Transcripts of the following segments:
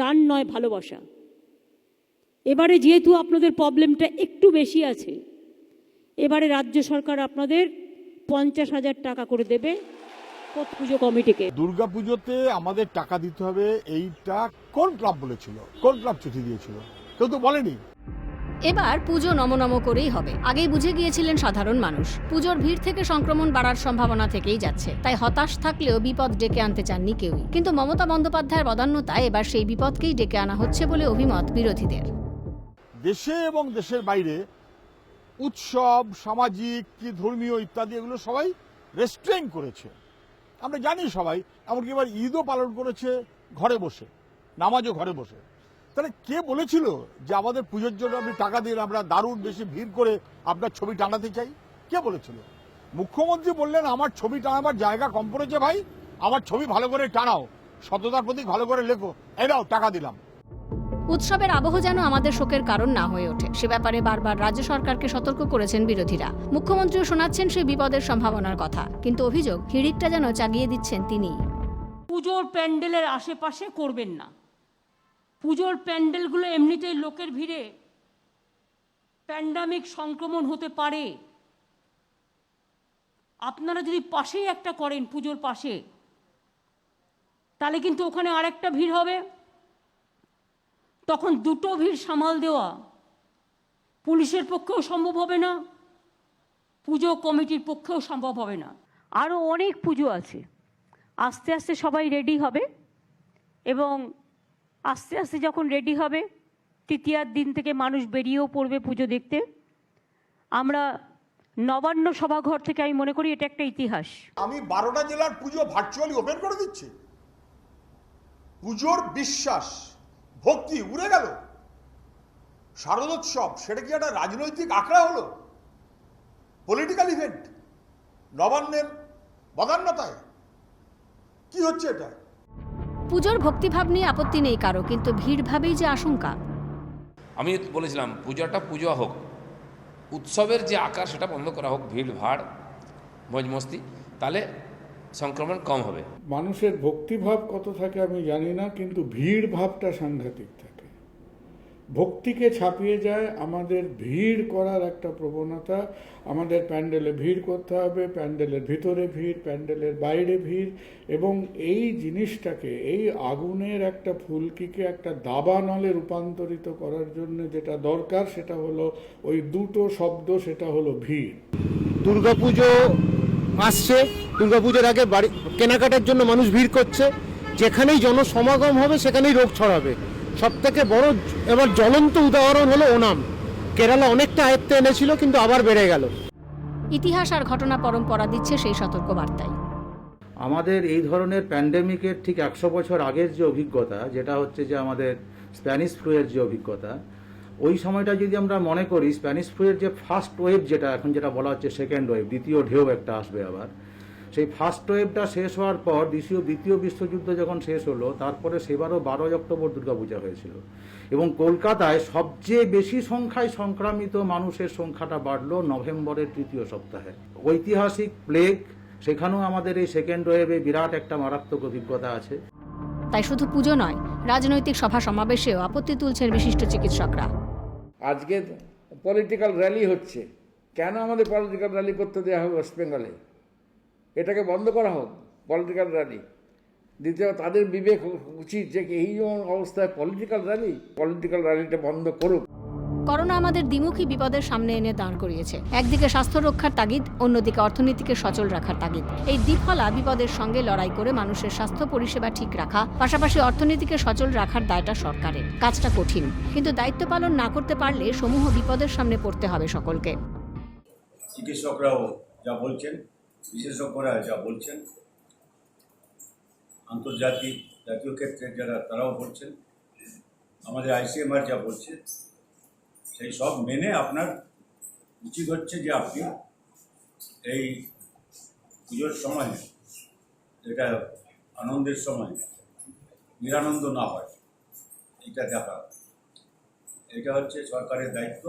দান নয়, ভালোবাসা। এবারে যেহেতু আপনাদের প্রবলেমটা একটু বেশি আছে, এবারে রাজ্য সরকার আপনাদের পঞ্চাশ হাজার টাকা করে দেবে পুজো কমিটিকে। দুর্গাপুজোতে আমাদের টাকা দিতে হবে, এইটা কোন ক্লাব বলেছিল? কোন ক্লাব চিঠি দিয়েছিল? কেউ তো বলেনি? এবার পুজো নমনম করেই হবে। আগেই বুঝে গিয়েছিলেন সাধারণ মানুষ। পুজোর ভিড় থেকে সংক্রমণ বাড়ার সম্ভাবনা থেকেই যাচ্ছে। তাই হতাশ থাকলেও বিপদ ডেকে আনতে চাননি কেউই। কিন্তু মমতা বন্দ্যোপাধ্যায়ের বদান্যতায় এবার সেই বিপদকেই ডেকে আনা হচ্ছে বলে অভিমত বিরোধীদের। দেশে এবং দেশের বাইরে উৎসব, সামাজিক, কি ধর্মীয় ইত্যাদি এগুলো সবাই রেস্ট্রেন করেছে। আমরা জানি সবাই, এমনকি এবার ঈদও পালন করেছে ঘরে বসে, নামাজও ঘরে বসে। তাহলে কে বলেছিল যে আমাদের পুজোর জন্য আপনি টাকা দিন আমরা দারুণ বেশি ভিড় করে আপনার ছবি টানাতে চাই? কে বলেছিল? মুখ্যমন্ত্রী বললেন আমার ছবি টানাবার জায়গা কম পড়েছে ভাই আমার ছবি ভালো করে টানাও সততার প্রতীক ভালো করে লেখো এরাও টাকা দিলাম। উৎসবের আবহ যেন আমাদের শোকের কারণ না হয়ে ওঠে। সে ব্যাপারে বারবার রাজ্য সরকারকে সতর্ক করেছেন বিরোধীরা। মুখ্যমন্ত্রীও শোনাচ্ছেন সেই বিপদের সম্ভাবনার কথা কিন্তু অভিযোগ হিড়িকটা যেন চাগিয়ে দিচ্ছেন তিনি। পুজোর প্যান্ডেলের আশেপাশে করবেন না। পুজোর প্যান্ডেলগুলো এমনিতেই লোকের ভিড়ে। প্যান্ডামিক সংক্রমণ হতে পারে। আপনারা যদি পাশেই একটা করেন পুজোর পাশে, তাহলে কিন্তু ওখানে আরেকটা ভিড় হবে। তখন দুটো ভিড় সামাল দেওয়া পুলিশের পক্ষেও সম্ভব হবে না, পুজো কমিটির পক্ষেও সম্ভব হবে না। আরও অনেক পুজো আছে। আস্তে আস্তে সবাই রেডি হবে এবং আস্তে আস্তে যখন রেডি হবে তৃতীয়ার দিন থেকে মানুষ বেরিয়েও পড়বে পুজো দেখতে। আমরা নবান্ন সভাঘর থেকে আমি মনে করি এটা একটা ইতিহাস। আমি বারোটা জেলার পুজো ভার্চুয়ালি ওপেন করে দিচ্ছি। পুজোর বিশ্বাস, ভক্তি উড়ে গেল। শারদোৎসব, সেটা কি একটা রাজনৈতিক আখড়া হলো? পলিটিক্যাল ইভেন্ট নবান্নের বদান্যতায়। কি হচ্ছে এটা? পুজোর ভক্তিভাব নিয়ে আপত্তি নেই কারও কিন্তু ভিড় ভাবেই যে আশঙ্কা। আমি বলেছিলাম পূজাটা পুজো হোক উৎসবের যে আকার সেটা বন্ধ করা হোক ভিড় ভাড় মজ মস্তি তাহলে সংক্রমণ কম হবে। মানুষের ভক্তিভাব কত থাকে আমি জানি না কিন্তু ভিড় ভাবটা সাংঘাতিক থাকে। ভক্তিকে ছাপিয়ে যায়, আমাদের ভিড় করার একটা প্রবণতা, আমাদের প্যান্ডেলে ভিড় করতে হবে, প্যান্ডেলের ভিতরে ভিড়, প্যান্ডেলের বাইরে ভিড়, এবং এই জিনিসটাকে, এই আগুনের একটা ফুলকিকে একটা দাবানলে রূপান্তরিত করার জন্য যেটা দরকার, সেটা হলো ওই দুটো শব্দ, সেটা হলো ভিড়। দুর্গাপুজো আসছে। দুর্গাপুজোর আগে বাড়ি, কেনাকাটার জন্য মানুষ ভিড় করছে। যেখানেই জনসমাগম হবে, সেখানেই রোগ ছড়াবে। সব থেকে বড় এবার জ্বলন্ত উদাহরণ হলো ওনাম। কেরালা অনেকটা আয়ত্তে এনেছিল কিন্তু আবার বেড়ে গেল। ইতিহাস আর ঘটনা পরম্পরা দিচ্ছে সেই সতর্ক বার্তায় আমাদের এই ধরনের প্যান্ডেমিকের ঠিক একশো বছর আগের যে অভিজ্ঞতা যেটা হচ্ছে যে আমাদের স্প্যানিশ ফ্লুয়ের যে অভিজ্ঞতা ওই সময়টা যদি আমরা মনে করি স্প্যানিশ ফ্লুয়ের যে ফার্স্ট ওয়েভ যেটা এখন যেটা বলা হচ্ছে সেকেন্ড ওয়েভ দ্বিতীয় ঢেউ একটা আসবে আবার সেই ফার্স্ট ওয়েভটা শেষ হওয়ার পর দ্বিতীয় দ্বিতীয় বিশ্বযুদ্ধ যখন শেষ হলো তারপরে সেবারও বারোই অক্টোবর দুর্গাপূজা হয়েছিল। এবং কলকাতায় সবচেয়ে বেশি সংখ্যায় সংক্রামিত মানুষের সংখ্যাটা বাড়লো নভেম্বরের তৃতীয় সপ্তাহে। ঐতিহাসিক প্লেগ সেখানেও আমাদের এই সেকেন্ড ওয়েভে বিরাট একটা মারাত্মক অভিজ্ঞতা আছে। তাই শুধু পুজো নয় রাজনৈতিক সভা সমাবেশেও আপত্তি তুলছেন বিশিষ্ট চিকিৎসকরা। আজকে পলিটিক্যাল র্যালি হচ্ছে। কেন আমাদের পলিটিক্যাল র্যালি করতে দেওয়া হবে ওয়েস্ট বেঙ্গলে এটাকে বন্ধ করা হোক পলিটিক্যাল র্যালি দ্বিতীয় তাদের বিবেক উচিত যে এই যেমন অবস্থায় পলিটিক্যাল র্যালি পলিটিক্যাল র্যালিটা বন্ধ করুক। করোনা আমাদের দ্বিমুখী বিপদের সামনে এনে দাঁড় করিয়েছে। একদিকে স্বাস্থ্য রক্ষার তাগিদ অন্যদিকে অর্থনীতিকে সচল রাখার তাগিদ। এই দ্বিফলা বিপদের সঙ্গে লড়াই করে মানুষের স্বাস্থ্য পরিষেবা ঠিক রাখা পাশাপাশি অর্থনীতিকে সচল রাখার দায়টা সরকারের। কাজটা কঠিন কিন্তু দায়িত্ব পালন না করতে পারলে সমূহ বিপদের সামনে পড়তে হবে সকলকে। চিকিৎসকরাও যা বলছেন বিশেষজ্ঞরা যা বলছেন, আন্তর্জাতিক জাতীয় ক্ষেত্রে যারা তারাও বলছেন, আমাদের আইসিএমআর যা বলছে, সেই সব মেনে আপনার উচিত হচ্ছে যে আপনি এই পুজোর সময় যেটা আনন্দের সময়, নিরানন্দ না হয়, এটা দেখা। এটা হচ্ছে সরকারের দায়িত্ব।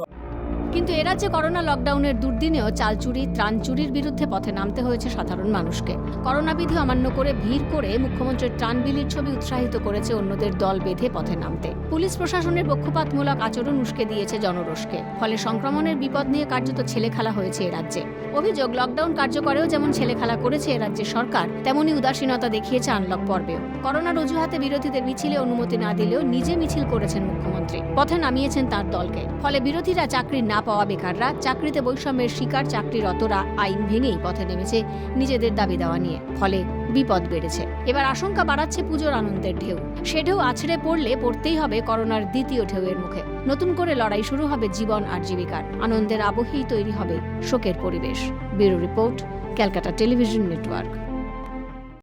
কিন্তু এ রাজ্যে করোনা লকডাউনের দুর্দিনেও চাল চুরি ত্রাণ চুরির বিরুদ্ধে পথে নামতে হয়েছে সাধারণ মানুষকে। করোনা বিধি অমান্য করে ভিড় করে মুখ্যমন্ত্রীর ত্রাণ বিলির ছবি উৎসাহিত করেছে অন্যদের দল বেঁধে পথে নামতে। পুলিশ প্রশাসনের পক্ষপাতমূলক আচরণ উস্কে দিয়েছে জনরোষকে। ফলে সংক্রমণের বিপদ নিয়ে কার্যত ছেলে খেলা হয়েছে এ রাজ্যে। অভিযোগ, লকডাউন কার্যকরেও যেমন ছেলে খেলা করেছে এ রাজ্যের সরকার, তেমনি উদাসীনতা দেখিয়েছে আনলক পর্বেও। করোনার অজুহাতে বিরোধীদের মিছিলে অনুমতি না দিলেও নিজে মিছিল করেছেন মুখ্যমন্ত্রী। পথে নামিয়েছেন তার দলকে। ফলে বিরোধীরা চাকরি না পাওয়া বেকাররা চাকরিতে বৈষম্যের শিকার চাকরিরতরা আইন ভেঙেই পথে নেমেছে নিজেদের দাবি দেওয়া নিয়ে, ফলে বিপদ বেড়েছে। এবার আশঙ্কা বাড়াচ্ছে পুজোর আনন্দের ঢেউ। সে ঢেউ আছড়ে পড়লে পড়তেই হবে করোনার দ্বিতীয় ঢেউয়ের মুখে। নতুন করে লড়াই শুরু হবে জীবন আর জীবিকার। আনন্দের আবহেই তৈরি হবে শোকের পরিবেশ। Bureau report, Calcutta television network.